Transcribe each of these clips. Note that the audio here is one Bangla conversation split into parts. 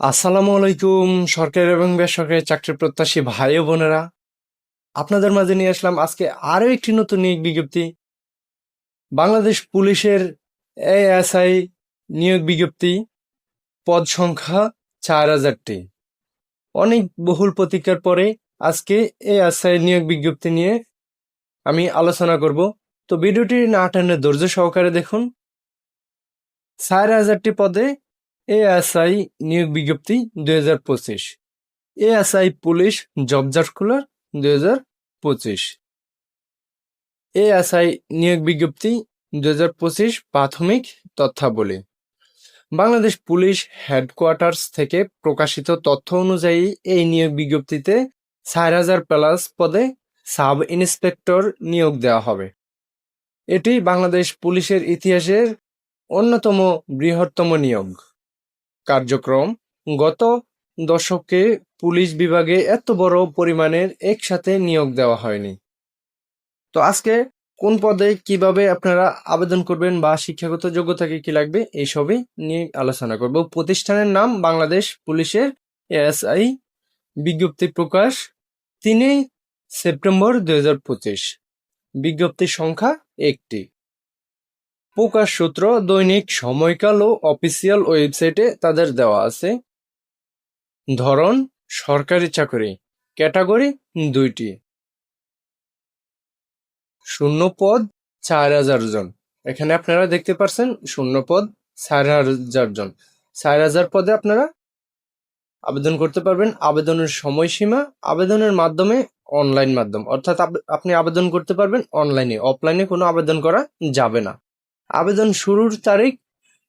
আসসালামু আলাইকুম, সরকারি এবং বেসরকারি চাকরি প্রত্যাশী ভাই ও বোনেরা। আপনাদের মাঝে নিয়ে আসলাম আজকে আরও একটি নতুন নিয়োগ বিজ্ঞপ্তি। বাংলাদেশ পুলিশের এএসআই নিয়োগ বিজ্ঞপ্তি, পদ সংখ্যা চার হাজারটি। অনেক বহুল প্রতীক্ষার পরে আজকে এএসআই নিয়োগ বিজ্ঞপ্তি নিয়ে আমি আলোচনা করব। তো ভিডিওটি না টেনে ধৈর্য সহকারে দেখুন। চার হাজারটি পদে এএসআই নিয়োগ বিজ্ঞপ্তি দুই হাজার পঁচিশ। এএসআই পুলিশ জব সার্কুলার দুই হাজার পঁচিশ। এএসআই নিয়োগ বিজ্ঞপ্তি দুই হাজার পঁচিশ প্রাথমিক তথ্যাবলী। বাংলাদেশ পুলিশ হেডকোয়ার্টার্স থেকে প্রকাশিত তথ্য অনুযায়ী এই নিয়োগ বিজ্ঞপ্তিতে চার হাজার প্লাস পদে সাব ইন্সপেক্টর নিয়োগ দেওয়া হবে। এটি বাংলাদেশ পুলিশের ইতিহাসের অন্যতম বৃহত্তম নিয়োগ। কার্যক্রম। গত দশকে পুলিশ বিভাগে এত বড় পরিমাণের একসাথে নিয়োগ দেওয়া হয়নি। তো আজকে কোন পদে কীভাবে আপনারা আবেদন করবেন বা শিক্ষাগত যোগ্যতাকে কি লাগবে এইসবই নিয়ে আলোচনা করব। প্রতিষ্ঠানের নাম বাংলাদেশ পুলিশের এএসআই বিজ্ঞপ্তি প্রকাশ তিনে সেপ্টেম্বর দুই হাজার পঁচিশ। বিজ্ঞপ্তির সংখ্যা একটি। প্রকাশ সূত্র দৈনিক সময়কাল ও অফিসিয়াল ওয়েবসাইটে তাদের দেওয়া আছে। ধরন, সরকারি চাকরি, ক্যাটাগরি দুইটি। শূন্য পদ চার হাজার জন। এখানে আপনারা দেখতে পাচ্ছেন শূন্য পদ চার হাজার জন। চার হাজার পদে আপনারা আবেদন করতে পারবেন। আবেদনের সময়সীমা আবেদনের মাধ্যমে অনলাইন মাধ্যম। অর্থাৎ আপনি আবেদন করতে পারবেন অনলাইনে। অফলাইনে কোনো আবেদন করা যাবে না। আবেদন শুরুর তারিখ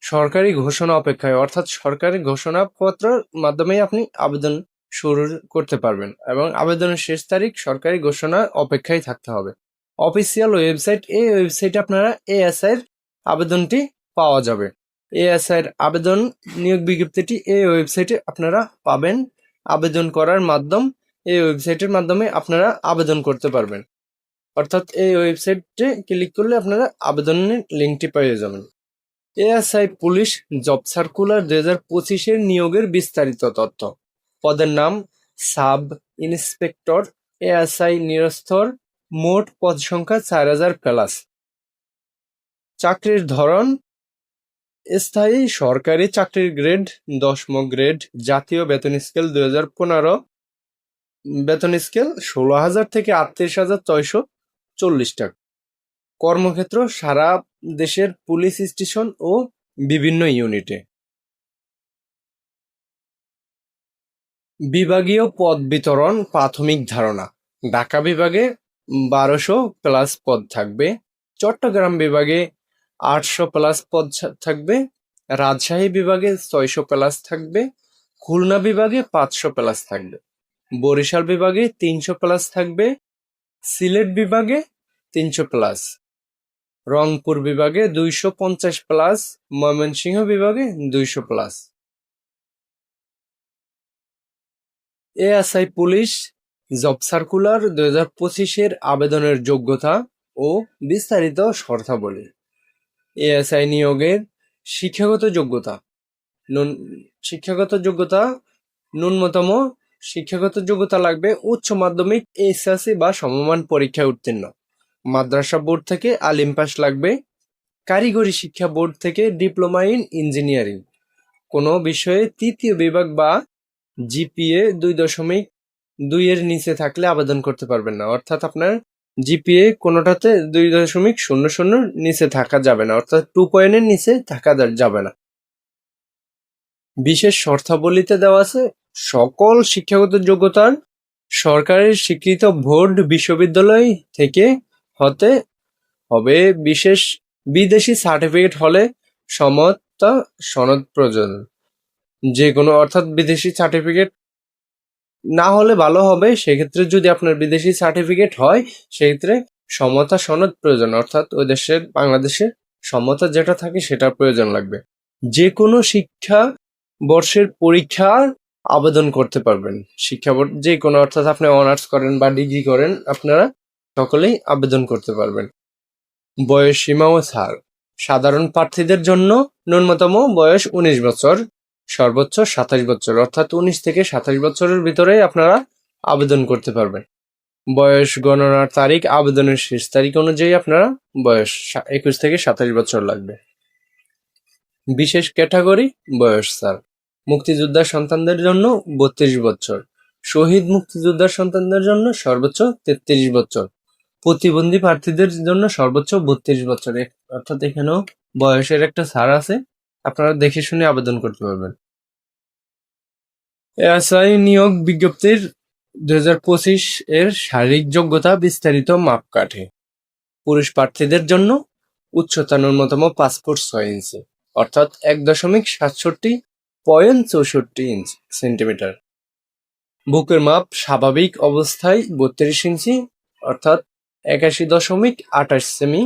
সরকারি ঘোষণা অপেক্ষায়। অর্থাৎ সরকারি ঘোষণাপত্রের মাধ্যমে আপনি আবেদন শুরু করতে পারবেন এবং আবেদনের শেষ তারিখ সরকারি ঘোষণা অপেক্ষায় থাকতে হবে। অফিসিয়াল ওয়েবসাইট, এই ওয়েবসাইটে আপনারা এএসআই এর আবেদনটি পাওয়া যাবে। এএসআই এর আবেদন নিয়োগ বিজ্ঞপ্তিটি এই ওয়েবসাইটে আপনারা পাবেন। আবেদন করার মাধ্যম এই ওয়েবসাইটের মাধ্যমে আপনারা আবেদন করতে পারবেন। অর্থাৎ এই ওয়েবসাইটে ক্লিক করলে আপনারা আবেদনের লিঙ্কটি পেয়ে যাবেন। এএসআই পুলিশ জব সার্কুলার দুই হাজার পঁচিশের নিয়োগের বিস্তারিত তথ্য। পদের নাম সাব ইন্সপেক্টর, এএসআই নিরস্তর, মোট পদ সংখ্যা চার হাজার প্লাস। চাকরির ধরন, স্থায়ী সরকারি চাকরির গ্রেড, দশম গ্রেড, জাতীয় বেতন স্কেল দুই হাজার পনেরো। বেতন স্কেল ষোলো হাজার থেকে আটত্রিশ হাজার ছয়শো। চল্লিশ টাকা। কর্মক্ষেত্র সারা দেশের পুলিশ স্টেশন ও বিভিন্ন ইউনিটে। বিভাগীয় পদ বিতরণ প্রাথমিক ধারণা। ঢাকা বিভাগে বারোশো প্লাস পদ থাকবে। চট্টগ্রাম বিভাগে আটশো প্লাস পদ থাকবে। রাজশাহী বিভাগে ছয়শো প্লাস থাকবে। খুলনা বিভাগে পাঁচশো প্লাস থাকবে। বরিশাল বিভাগে তিনশো প্লাস থাকবে। সিলেট বিভাগে তিনশো প্লাস। রংপুর বিভাগে দুইশো পঞ্চাশ প্লাস, ময়মনসিংহ বিভাগে দুইশো plus. ASI police, job circular দুই হাজার পঁচিশের আবেদনের যোগ্যতা ও বিস্তারিত শর্তাবলী। এএসআই নিয়োগের শিক্ষাগত যোগ্যতা। শিক্ষাগত যোগ্যতা, ন্যূনতম শিক্ষাগত যোগ্যতা লাগবে উচ্চ মাধ্যমিক এসএসসি বা সমমান পরীক্ষায় উত্তীর্ণ। মাদ্রাসা বোর্ড থেকে আলিম পাস লাগবে, কারিগরি শিক্ষা বোর্ড থেকে ডিপ্লোমা ইন ইঞ্জিনিয়ারিং। কোনো বিষয়ে তৃতীয় বিভাগ বা জিপিএ দুই দশমিক দুইয়ের নিচে থাকলে আবেদন করতে পারবেন না। অর্থাৎ আপনার জিপিএ কোনোটাতে দুই দশমিক শূন্য শূন্য নিচে থাকা যাবে না, অর্থাৎ টু পয়েন্টের নিচে থাকা যাবে না। বিশেষ শর্তাবলীতে দেওয়া আছে, সকল শিক্ষাগত যোগ্যতার সরকারের স্বীকৃত বোর্ড বিশ্ববিদ্যালয় থেকে হতে হবে। বিশেষ বিদেশি সার্টিফিকেট হলে সমতা সনদ প্রয়োজন। যে কোনো অর্থাৎ বিদেশি সার্টিফিকেট না হলে ভালো হবে, সেক্ষেত্রে যদি আপনার বিদেশি সার্টিফিকেট হয়, সেক্ষেত্রে সমতা সনদ প্রয়োজন। অর্থাৎ ওই দেশের বাংলাদেশের সমতা যেটা থাকে, সেটা প্রয়োজন লাগবে। যে কোনো শিক্ষা বর্ষের পরীক্ষার আবেদন করতে পারবেন। শিক্ষা যে কোনো অর্থাৎ আপনি অনার্স করেন বা ডিগ্রি করেন, আপনারা সকলেই আবেদন করতে পারবেন। বয়স সীমা ও ছাড়। সাধারণ প্রার্থীদের জন্য ন্যূনতম বয়স উনিশ বছর, সর্বোচ্চ সাতাশ বছর, অর্থাৎ উনিশ থেকে সাতাশ বছরের ভিতরে আপনারা আবেদন করতে পারবেন। বয়স গণনার তারিখ, আবেদনের শেষ তারিখ অনুযায়ী আপনারা বয়স একুশ থেকে সাতাশ বছর লাগবে। বিশেষ ক্যাটাগরি, বয়স স্যার মুক্তিযোদ্ধার সন্তানদের জন্য বত্রিশ বছর, শহীদ মুক্তিযোদ্ধার সন্তানদের জন্য সর্বোচ্চ তেত্রিশ বছর প্রতিবন্ধী প্রার্থীদের জন্য সর্বোচ্চ বত্রিশ বছর। অর্থাৎ এখানেও বয়সের একটা ছাড় আছে। আপনারা দেখে শুনে আবেদন করতে পারবেন। এসআই নিয়োগ বিজ্ঞপ্তির দু হাজার পঁচিশ এর শারীরিক যোগ্যতা বিস্তারিত মাপকাঠি। পুরুষ প্রার্থীদের জন্য উচ্চতা ন্যূনতম পাসপোর্ট ছয় ইঞ্চি, অর্থাৎ এক দশমিক সাতষট্টি পয়েন্ট চৌষট্টি ইঞ্চ সেন্টিমিটার। বুকের মাপ স্বাভাবিক অবস্থায় বত্রিশ ইঞ্চি, অর্থাৎ একাশি দশমিক আঠাশ সেমি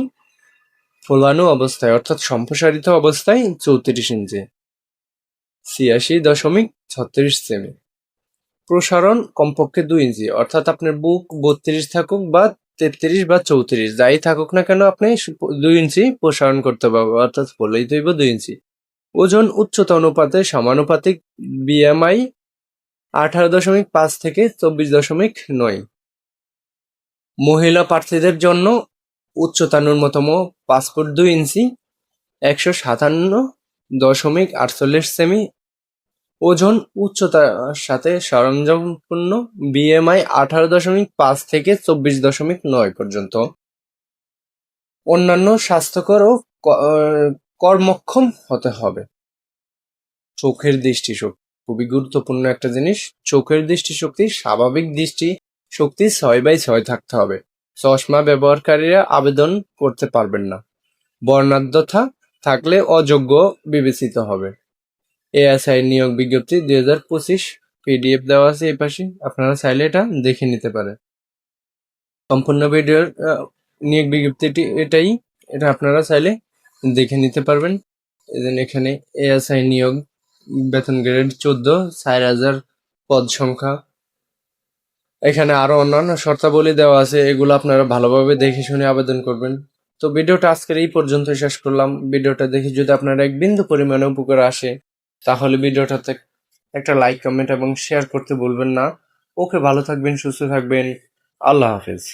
ফোলানো অবস্থায়, অর্থাৎ সম্প্রসারিত অবস্থায় চৌত্রিশ ইঞ্চি ছিয়াশি দশমিক ছত্রিশ সেমি প্রসারণ কমপক্ষে দুই ইঞ্চি অর্থাৎ আপনার বুক বত্রিশ থাকুক বা তেত্রিশ বা চৌত্রিশ, যাই থাকুক না কেন আপনি দুই ইঞ্চি প্রসারণ করতে পারবেন, অর্থাৎ বলেই তৈব দুই ইঞ্চি ওজন উচ্চতা অনুপাতে সমানুপাতিক বিএমআই আঠারো দশমিক পাঁচ থেকে চব্বিশ দশমিক নয়। মহিলা প্রার্থীদের জন্য উচ্চতা ন্যূনতম পাসপোর্ট দুই ইঞ্চি, একশো সাতান্ন দশমিক আটচল্লিশ সেমি। ওজন উচ্চতার সাথে সরঞ্জামপূর্ণ বিএমআই আঠারো দশমিক পাঁচ থেকে চব্বিশ দশমিক নয় পর্যন্ত। অন্যান্য স্বাস্থ্যকর ও কর্মক্ষম হতে হবে। চোখের দৃষ্টিশক্তি খুবই গুরুত্বপূর্ণ একটা জিনিস। চোখের দৃষ্টিশক্তি স্বাভাবিক দৃষ্টি শক্তি ছয় বাই ছয় থাকতে হবে। চশমা ব্যবহারকারীরা আবেদন করতে পারবেন না। বর্ণাঢ্যতা থাকলে অযোগ্য বিবেচিত হবে। এএসআই নিয়োগ বিজ্ঞপ্তি দুই হাজার পঁচিশ পিডিএফ দেওয়া আছে এই পাশে। আপনারা চাইলে এটা দেখে নিতে পারেন। সম্পূর্ণ ভিডিওর নিয়োগ বিজ্ঞপ্তিটি এটাই। এটা আপনারা চাইলে দেখে নিতে পারবেন। এজন্য এখানে এএসআই নিয়োগ বেতন গ্রেড চোদ্দ, চার হাজার পদ সংখ্যা এখানে আরও অন্যান্য শর্তাবলী দেওয়া আছে, এগুলো আপনারা ভালোভাবে দেখে শুনে আবেদন করবেন। তো ভিডিওটা আজকের এই পর্যন্ত শেষ করলাম। ভিডিওটা দেখে যদি আপনারা এক বিন্দু পরিমাণে উপকার আসে, তাহলে ভিডিওটাতে একটা লাইক কমেন্ট এবং শেয়ার করতে বলবেন না। ওকে ভালো থাকবেন, সুস্থ থাকবেন। আল্লাহ হাফেজ।